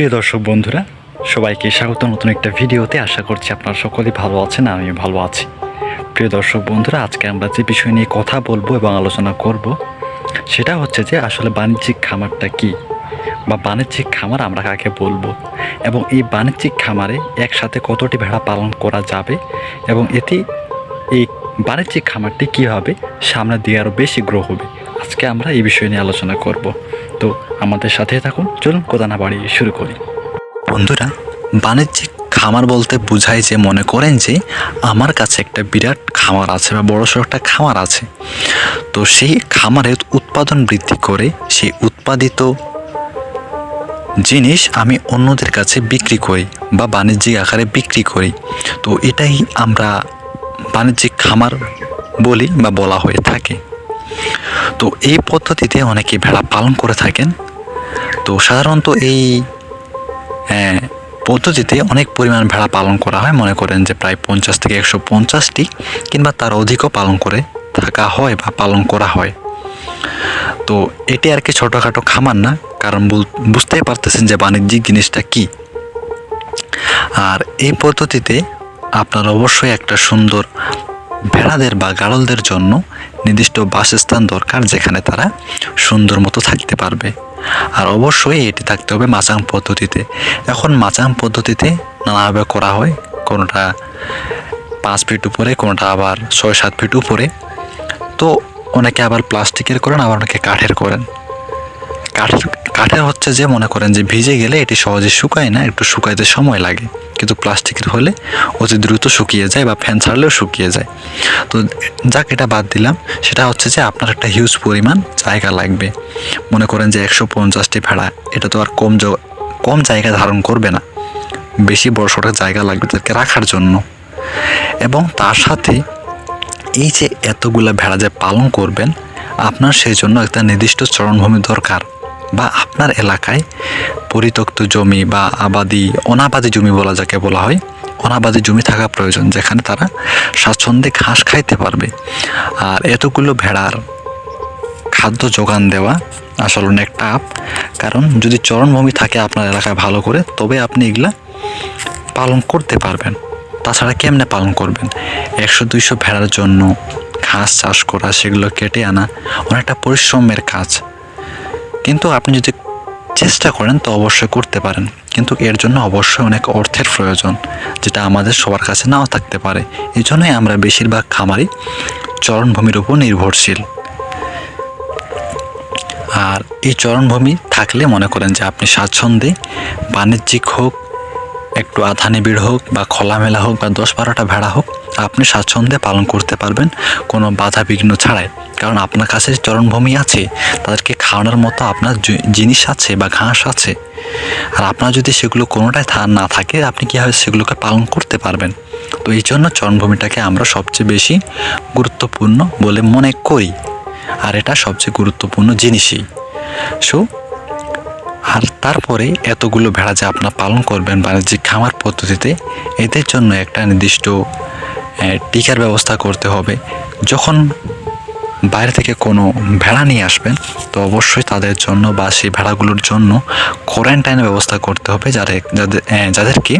প্রিয় দর্শক বন্ধুরা, সবাইকে স্বাগত। নতুন একটা ভিডিওতে আশা করছি আপনারা সকলেই ভালো আছেন আমি ভালো আছি। প্রিয় দর্শক বন্ধুরা, আজকে আমরা যে বিষয় নিয়ে কথা বলব এবং আলোচনা করব, সেটা হচ্ছে যে আসলে বাণিজ্যিক খামারটা কি বা বাণিজ্যিক খামার আমরা কাকে বলব এবং এই বাণিজ্যিক খামারে একসাথে কতটি ভেড়া পালন করা যাবে এবং এতে এই বাণিজ্যিক খামারটি কীভাবে সামনে দিয়ে আরও বেশি গ্রো হবে আজকে আমরা এই বিষয় নিয়ে আলোচনা করব। তো আমাদের সাথে থাকুন। চলুন কথা না বাড়িয়ে শুরু করি। বন্ধুরা, বাণিজ্যিক খামার বলতে বোঝায় যে মনে করেন যে আমার কাছে একটা বিরাট খামার আছে বা বড় সড়ো একটা খামার আছে। তো সেই খামারের উৎপাদন বৃদ্ধি করে সেই উৎপাদিত জিনিস আমি অন্যদের কাছে বিক্রি করি বা বাণিজ্যিক আকারে বিক্রি করি। তো এটাই আমরা বাণিজ্যিক খামার বলি বা বলা হয়ে থাকে। তো এই পদ্ধতিতে অনেকে ভেড়া পালন করে থাকেন। তো সাধারণত এই হ্যাঁ, পদ্ধতিতে অনেক পরিমাণ ভেড়া পালন করা হয়। মনে করেন যে প্রায় পঞ্চাশ থেকে একশো পঞ্চাশটি কিংবা তার অধিকও পালন করে থাকা হয় বা পালন করা হয়। তো এটি আর কি ছোটোখাটো খামার না কারণ বুঝতেই পারতেছেন যে বাণিজ্যিক জিনিসটা কি। আর এই পদ্ধতিতে আপনার অবশ্যই একটা সুন্দর ভেড়াদের বা গাড়লদের জন্য নির্দিষ্ট বাসস্থান দরকার যেখানে তারা সুন্দর মতো থাকতে পারবে। আর অবশ্যই এটি থাকতে হবে মাচাং পদ্ধতিতে। এখন মাচাং পদ্ধতিতে নানাভাবে করা হয়। কোনোটা পাঁচ ফিট উপরে, কোনোটা আবার ছয়, সাত ফিট উপরে। তো অনেকে আবার প্লাস্টিকের করেন, আবার অনেকে কাঠের করেন। কাঠের কাঠের হচ্ছে যে মনে করেন যে ভিজে গেলে এটি সহজে শুকায় না, একটু শুকাইতে সময় লাগে। কিন্তু প্লাস্টিকের হলে অতি দ্রুত শুকিয়ে যায় বা ফ্যান ছাড়লেও শুকিয়ে যায়। তো যাক, এটা বাদ দিলাম। সেটা হচ্ছে যে আপনার একটা হিউজ পরিমাণ জায়গা লাগবে। মনে করেন যে একশো পঞ্চাশটি ভেড়া, এটা তো আর কম কম জায়গা ধারণ করবে না। বেশি বড় সড়ো জায়গা লাগবে তাদেরকে রাখার জন্য। এবং তার সাথে এই যে এতগুলা ভেড়া যে পালন করবেন, আপনার সেই জন্য একটা নির্দিষ্ট চরণভূমি দরকার। বা আপনার এলাকায় পরিত্যক্ত জমি বা আবাদি, অনাবাদি জমি বলা যাকে বলা হয়, অনাবাদি জমি থাকা প্রয়োজন, যেখানে তারা স্বাচ্ছন্দ্যে ঘাস খাইতে পারবে। আর এতগুলো ভেড়ার খাদ্য যোগান দেওয়া আসলে অনেক টাফ, কারণ যদি চরণভূমি থাকে আপনার এলাকায় ভালো করে, তবে আপনি এগুলা পালন করতে পারবেন। তাছাড়া কেমনে পালন করবেন? একশো, দুইশো ভেড়ার জন্য ঘাস চাষ করা, সেগুলো কেটে আনা অনেকটা পরিশ্রমের কাজ। কিন্তু আপনি যদি চেষ্টা করেন, তো অবশ্যই করতে পারেন। কিন্তু এর জন্য অবশ্যই অনেক অর্থের প্রয়োজন, যেটা আমাদের সবার কাছে নাও থাকতে পারে। এই জন্যই আমরা বেশিরভাগ খামারই চরণভূমির উপর নির্ভরশীল। আর এই চরণভূমি থাকলে মনে করেন যে আপনি স্বাচ্ছন্দ্যে বাণিজ্যিক হোক, একটু আধা নিবিড় হোক বা খোলামেলা হোক বা দশ বারোটা ভেড়া হোক, আপনি স্বাচ্ছন্দ্যে পালন করতে পারবেন। কোনো বাধা বিঘ্ন ছাড়াই। কারণ আপনার কাছে চরণভূমি আছে, তাদেরকে খাওয়ানোর মতো আপনার জিনিস আছে বা ঘাস আছে। আর আপনার যদি সেগুলো কোনোটাই না থাকে, আপনি কীভাবে সেগুলোকে পালন করতে পারবেন? তো এই জন্য চরণভূমিটাকে আমরা সবচেয়ে বেশি গুরুত্বপূর্ণ বলে মনে করি। আর এটা সবচেয়ে গুরুত্বপূর্ণ জিনিসই। সো, আর তারপরে এতগুলো ভেড়া যে আপনার পালন করবেন বাণিজ্যিক খামার পদ্ধতিতে, এদের জন্য একটা নির্দিষ্ট টিকার ব্যবস্থা করতে হবে। যখন বাইরে থেকে কোনো ভেড়া নিয়ে আসবেন, তো অবশ্যই তাদের জন্য বা সেই ভেড়াগুলোর জন্য কোয়ারেন্টাইনের ব্যবস্থা করতে হবে যাদের যাদের যাদেরকে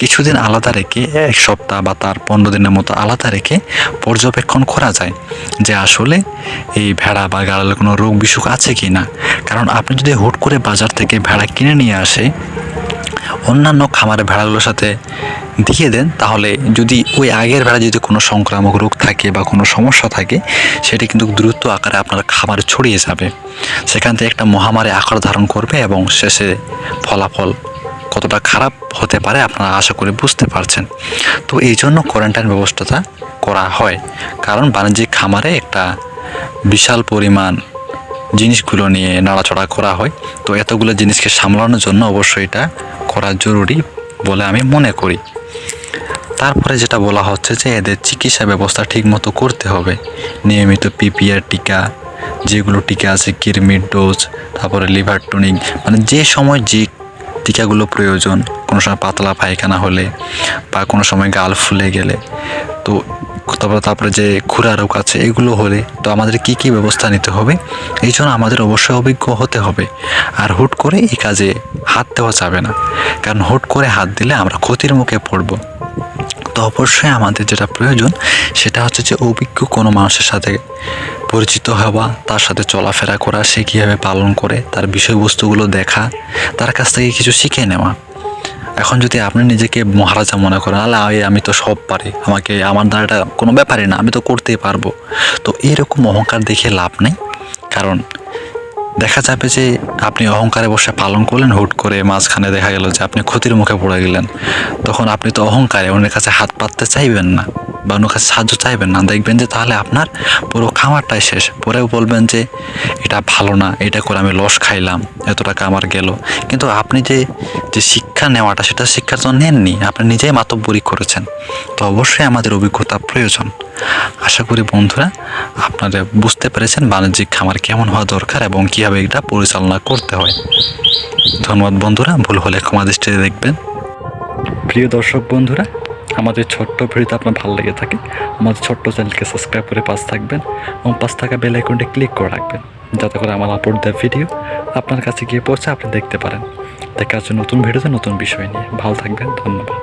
কিছুদিন আলাদা রেখে, এক সপ্তাহ বা তার পনেরো দিনের মতো আলাদা রেখে পর্যবেক্ষণ করা যায় যে আসলে এই ভেড়া বা গাড়ালে কোনো রোগ বিসুখ আছে কি না কারণ আপনি যদি হুট করে বাজার থেকে ভেড়া কিনে নিয়ে আসে অন্যান্য খামারের ভেড়াগুলোর সাথে দিয়ে দেন, তাহলে যদি ওই আগের ভেড়া যদি কোনো সংক্রামক রোগ থাকে বা কোনো সমস্যা থাকে, সেটি কিন্তু দ্রুত আকারে আপনার খামারে ছড়িয়ে যাবে। সেখান থেকে একটা মহামারী আকার ধারণ করবে এবং শেষে ফলাফল কতটা খারাপ হতে পারে আপনারা আশা করে বুঝতে পারছেন। তো এই জন্য কোয়ারেন্টাইন ব্যবস্থাটা করা হয়। কারণ বাণিজ্যিক খামারে একটা বিশাল পরিমাণ জিনিসগুলো নিয়ে নাড়াচড়া করা হয়। তো এতগুলো জিনিসকে সামলানোর জন্য অবশ্যই এটা করা জরুরি বলে আমি মনে করি। তারপরে যেটা বলা হচ্ছে যে এদের চিকিৎসা ব্যবস্থা ঠিকমতো করতে হবে। নিয়মিত পিপিআর টিকা, যেগুলো টিকা আছে কিরমির ডোজ, তারপরে লিভার টনিক মানে যে সময় যে টিকাগুলো প্রয়োজন, কোনো সময় পাতলা পায়খানা হলে বা কোনো সময় গাল ফুলে গেলে। তো তারপরে তারপরে যে খুরা রোগ আছে, এগুলো হলে তো আমাদের কি কি ব্যবস্থা নিতে হবে? এই জন্য আমাদের অবশ্যই অভিজ্ঞ হতে হবে। আর হুট করে এই কাজে হাত দেওয়া যাবে না। কারণ হুট করে হাত দিলে আমরা ক্ষতির মুখে পড়ব। তো অবশ্যই আমাদের যেটা প্রয়োজন, সেটা হচ্ছে যে অভিজ্ঞ কোনো মানুষের সাথে পরিচিত হওয়া, তার সাথে চলাফেরা করা, সে কীভাবে পালন করে, তার বিষয়বস্তুগুলো দেখা, তার কাছ থেকে কিছু শিখে নেওয়া। এখন যদি আপনি নিজেকে মহারাজা মনে করেন আলে আয় আমি তো সব পারি, আমাকে, আমার দ্বারা এটা কোনো ব্যাপারই না, আমি তো করতেই পারব। তো এরকম অহংকার দেখে লাভ নেই। কারণ দেখা যাবে যে আপনি অহংকারে বসে পালন করলেন, হুট করে মাঝখানে দেখা গেল যে আপনি ক্ষতির মুখে পড়ে গেলেন। তখন আপনি তো অহংকারে, অন্যের কাছে হাত পাততে চাইবেন না। বা অন্যের কাছে সাহায্য চাইবেন না, দেখবেন যে তাহলে আপনার পুরো খামারটাই শেষ। পরেও বলবেন যে, এটা ভালো না, এটা করে আমি লস খাইলাম, এত টাকা আমার গেল। কিন্তু আপনি যে যে শিক্ষা নেওয়াটা, সেটা শিক্ষার জন্য নেননি, আপনি নিজেই মাতব্বরি করেছেন। তো অবশ্যই আমাদের অভিজ্ঞতা প্রয়োজন। আশা করি বন্ধুরা, আপনারা বুঝতে পেরেছেন বাণিজ্যিক খামার কেমন হওয়া দরকার এবং কীভাবে এটা পরিচালনা করতে হয়। ধন্যবাদ বন্ধুরা, ভুল হলে ক্ষমা দৃষ্টিতে দেখবেন। প্রিয় দর্শক বন্ধুরা আমাদের ছোট্ট ভিডিওতে আপনার ভালো লেগে থাকে, আমাদের ছোট্ট চ্যানেলকে সাবস্ক্রাইব করে পাশ থাকবেন এবং পাশ থাকা বেল আইকনটি ক্লিক করে রাখবেন, যাতে করে আমার আপলোড দেওয়া ভিডিও আপনার কাছে গিয়ে পৌঁছে আপনি দেখতে পারেন। দেখার জন্য নতুন ভিডিওতে নতুন বিষয় নিয়ে। ভালো থাকবেন, ধন্যবাদ।